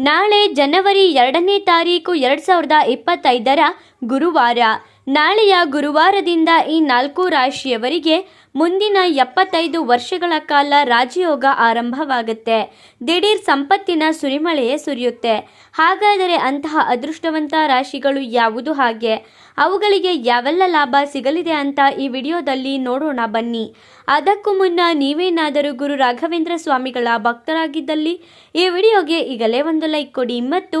ನಾಳೆ ಜನವರಿ ಎರಡನೇ ತಾರೀಕು ಎರಡು ಸಾವಿರದ ಇಪ್ಪತ್ತೈದರ ಗುರುವಾರ, ನಾಳೆಯ ಗುರುವಾರದಿಂದ ಈ ನಾಲ್ಕು ರಾಶಿಯವರಿಗೆ ಮುಂದಿನ ಎಪ್ಪತ್ತೈದು ವರ್ಷಗಳ ಕಾಲ ರಾಜಯೋಗ ಆರಂಭವಾಗುತ್ತೆ. ದಿಢೀರ್ ಸಂಪತ್ತಿನ ಸುರಿಮಳೆಯೇ ಸುರಿಯುತ್ತೆ. ಹಾಗಾದರೆ ಅಂತಹ ಅದೃಷ್ಟವಂತ ರಾಶಿಗಳು ಯಾವುದು ಹಾಗೆ? ಅವುಗಳಿಗೆ ಯಾವೆಲ್ಲ ಲಾಭ ಸಿಗಲಿದೆ ಅಂತ ಈ ವಿಡಿಯೋದಲ್ಲಿ ನೋಡೋಣ ಬನ್ನಿ. ಅದಕ್ಕೂ ಮುನ್ನ ನೀವೇನಾದರೂ ಗುರು ರಾಘವೇಂದ್ರ ಸ್ವಾಮಿಗಳ ಭಕ್ತರಾಗಿದ್ದಲ್ಲಿ ಈ ವಿಡಿಯೋಗೆ ಈಗಲೇ ಒಂದು ಲೈಕ್ ಕೊಡಿ ಮತ್ತು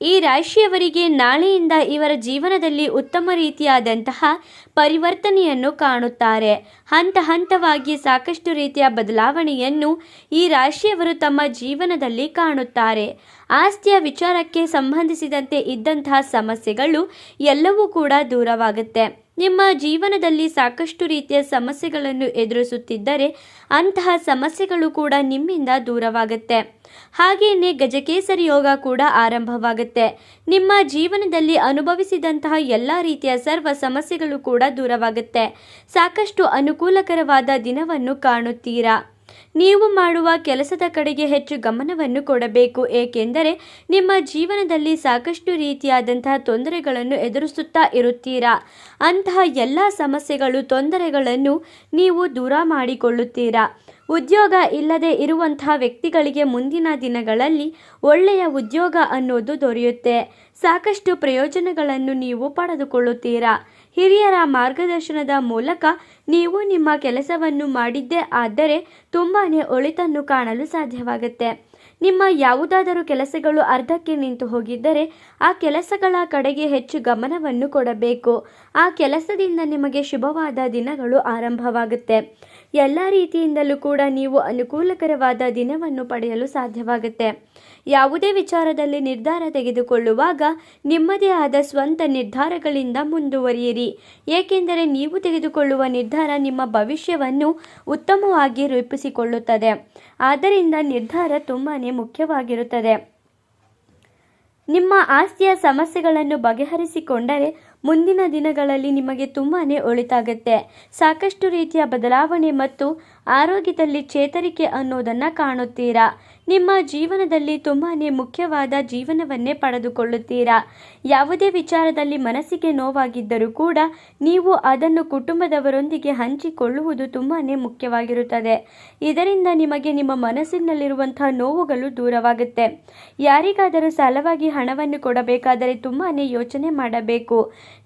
ಈ ರಾಶಿಯವರಿಗೆ ನಾಳೆಯಿಂದ ಇವರ ಜೀವನದಲ್ಲಿ ಉತ್ತಮ ರೀತಿಯಾದಂತಹ ಪರಿವರ್ತನೆಯನ್ನು ಕಾಣುತ್ತಾರೆ. ಹಂತ ಹಂತವಾಗಿ ಸಾಕಷ್ಟು ರೀತಿಯ ಬದಲಾವಣೆಯನ್ನು ಈ ರಾಶಿಯವರು ತಮ್ಮ ಜೀವನದಲ್ಲಿ ಕಾಣುತ್ತಾರೆ. ಆಸ್ತಿಯ ವಿಚಾರಕ್ಕೆ ಸಂಬಂಧಿಸಿದಂತೆ ಇದ್ದಂತಹ ಸಮಸ್ಯೆಗಳು ಎಲ್ಲವೂ ಕೂಡ ದೂರವಾಗುತ್ತೆ. ನಿಮ್ಮ ಜೀವನದಲ್ಲಿ ಸಾಕಷ್ಟು ರೀತಿಯ ಸಮಸ್ಯೆಗಳನ್ನು ಎದುರಿಸುತ್ತಿದ್ದರೆ ಅಂತಹ ಸಮಸ್ಯೆಗಳು ಕೂಡ ನಿಮ್ಮಿಂದ ದೂರವಾಗುತ್ತೆ. ಹಾಗೆಯೇ ಗಜಕೇಸರಿ ಯೋಗ ಕೂಡ ಆರಂಭವಾಗುತ್ತೆ. ನಿಮ್ಮ ಜೀವನದಲ್ಲಿ ಅನುಭವಿಸಿದಂತಹ ಎಲ್ಲ ರೀತಿಯ ಸರ್ವ ಸಮಸ್ಯೆಗಳು ಕೂಡ ದೂರವಾಗುತ್ತೆ. ಸಾಕಷ್ಟು ಅನುಕೂಲಕರವಾದ ದಿನವನ್ನು ಕಾಣುತ್ತೀರಾ? ನೀವು ಮಾಡುವ ಕೆಲಸದ ಕಡೆಗೆ ಹೆಚ್ಚು ಗಮನವನ್ನು ಕೊಡಬೇಕು, ಏಕೆಂದರೆ ನಿಮ್ಮ ಜೀವನದಲ್ಲಿ ಸಾಕಷ್ಟು ರೀತಿಯಾದಂತಹ ತೊಂದರೆಗಳನ್ನು ಎದುರಿಸುತ್ತಾ ಇರುತ್ತೀರಾ? ಅಂತಹ ಎಲ್ಲ ಸಮಸ್ಯೆಗಳು, ತೊಂದರೆಗಳನ್ನು ನೀವು ದೂರ ಮಾಡಿಕೊಳ್ಳುತ್ತೀರಾ? ಉದ್ಯೋಗ ಇಲ್ಲದೆ ಇರುವಂತಹ ವ್ಯಕ್ತಿಗಳಿಗೆ ಮುಂದಿನ ದಿನಗಳಲ್ಲಿ ಒಳ್ಳೆಯ ಉದ್ಯೋಗ ಅನ್ನೋದು ದೊರೆಯುತ್ತೆ. ಸಾಕಷ್ಟು ಪ್ರಯೋಜನಗಳನ್ನು ನೀವು ಪಡೆದುಕೊಳ್ಳುತ್ತೀರಾ? ಹಿರಿಯರ ಮಾರ್ಗದರ್ಶನದ ಮೂಲಕ ನೀವು ನಿಮ್ಮ ಕೆಲಸವನ್ನು ಮಾಡಿದ್ದೇ ಆದರೆ ತುಂಬಾ ಒಳಿತನ್ನು ಕಾಣಲು ಸಾಧ್ಯವಾಗುತ್ತೆ. ನಿಮ್ಮ ಯಾವುದಾದರೂ ಕೆಲಸಗಳು ಅರ್ಧಕ್ಕೆ ನಿಂತು ಹೋಗಿದ್ದರೆ ಆ ಕೆಲಸಗಳ ಕಡೆಗೆ ಹೆಚ್ಚು ಗಮನವನ್ನು ಕೊಡಬೇಕು. ಆ ಕೆಲಸದಿಂದ ನಿಮಗೆ ಶುಭವಾದ ದಿನಗಳು ಆರಂಭವಾಗುತ್ತೆ. ಎಲ್ಲ ರೀತಿಯಿಂದಲೂ ಕೂಡ ನೀವು ಅನುಕೂಲಕರವಾದ ದಿನವನ್ನು ಪಡೆಯಲು ಸಾಧ್ಯವಾಗುತ್ತೆ. ಯಾವುದೇ ವಿಚಾರದಲ್ಲಿ ನಿರ್ಧಾರ ತೆಗೆದುಕೊಳ್ಳುವಾಗ ನಿಮ್ಮದೇ ಆದ ಸ್ವಂತ ನಿರ್ಧಾರಗಳಿಂದ ಮುಂದುವರಿಯಿರಿ. ಏಕೆಂದರೆ ನೀವು ತೆಗೆದುಕೊಳ್ಳುವ ನಿರ್ಧಾರ ನಿಮ್ಮ ಭವಿಷ್ಯವನ್ನು ಉತ್ತಮವಾಗಿ ರೂಪಿಸಿಕೊಳ್ಳುತ್ತದೆ. ಆದ್ದರಿಂದ ನಿರ್ಧಾರ ತುಂಬಾ ಮುಖ್ಯವಾಗಿರುತ್ತದೆ. ನಿಮ್ಮ ಆಸ್ತಿಯ ಸಮಸ್ಯೆಗಳನ್ನು ಬಗೆಹರಿಸಿಕೊಂಡರೆ ಮುಂದಿನ ದಿನಗಳಲ್ಲಿ ನಿಮಗೆ ತುಂಬಾ ಒಳಿತಾಗತ್ತೆ. ಸಾಕಷ್ಟು ರೀತಿಯ ಬದಲಾವಣೆ ಮತ್ತು ಆರೋಗ್ಯದಲ್ಲಿ ಚೇತರಿಕೆ ಅನ್ನೋದನ್ನು ಕಾಣುತ್ತೀರಾ? ನಿಮ್ಮ ಜೀವನದಲ್ಲಿ ತುಂಬಾ ಮುಖ್ಯವಾದ ಜೀವನವನ್ನೇ ಪಡೆದುಕೊಳ್ಳುತ್ತೀರಾ? ಯಾವುದೇ ವಿಚಾರದಲ್ಲಿ ಮನಸ್ಸಿಗೆ ನೋವಾಗಿದ್ದರೂ ಕೂಡ ನೀವು ಅದನ್ನು ಕುಟುಂಬದವರೊಂದಿಗೆ ಹಂಚಿಕೊಳ್ಳುವುದು ತುಂಬಾ ಮುಖ್ಯವಾಗಿರುತ್ತದೆ. ಇದರಿಂದ ನಿಮಗೆ ನಿಮ್ಮ ಮನಸ್ಸಿನಲ್ಲಿರುವಂತಹ ನೋವುಗಳು ದೂರವಾಗುತ್ತೆ. ಯಾರಿಗಾದರೂ ಸಾಲವಾಗಿ ಹಣವನ್ನು ಕೊಡಬೇಕಾದರೆ ತುಂಬಾ ಯೋಚನೆ ಮಾಡಬೇಕು.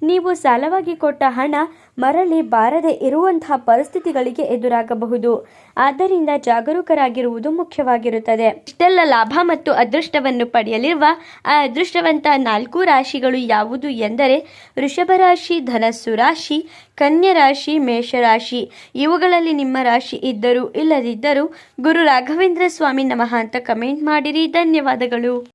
ನೀವು ಸಾಲವಾಗಿ ಕೊಟ್ಟ ಹಣ ಮರಳಿ ಬಾರದೆ ಇರುವಂತಹ ಪರಿಸ್ಥಿತಿಗಳಿಗೆ ಎದುರಾಗಬಹುದು. ಆದ್ದರಿಂದ ಜಾಗರೂಕರಾಗಿರುವುದು ಮುಖ್ಯವಾಗಿರುತ್ತದೆ. ಇಷ್ಟೆಲ್ಲ ಲಾಭ ಮತ್ತು ಅದೃಷ್ಟವನ್ನು ಪಡೆಯಲಿರುವ ಆ ಅದೃಷ್ಟವಂತ ನಾಲ್ಕು ರಾಶಿಗಳು ಯಾವುದು ಎಂದರೆ ವೃಷಭ ರಾಶಿ, ಧನಸ್ಸು ರಾಶಿ, ಕನ್ಯಾ ರಾಶಿ ಮೇಷರಾಶಿ ಇವುಗಳಲ್ಲಿ ನಿಮ್ಮ ರಾಶಿ ಇದ್ದರೂ ಇಲ್ಲದಿದ್ದರೂ ಗುರು ರಾಘವೇಂದ್ರ ಸ್ವಾಮಿ ನಮಃ ಅಂತ ಕಮೆಂಟ್ ಮಾಡಿರಿ. ಧನ್ಯವಾದಗಳು.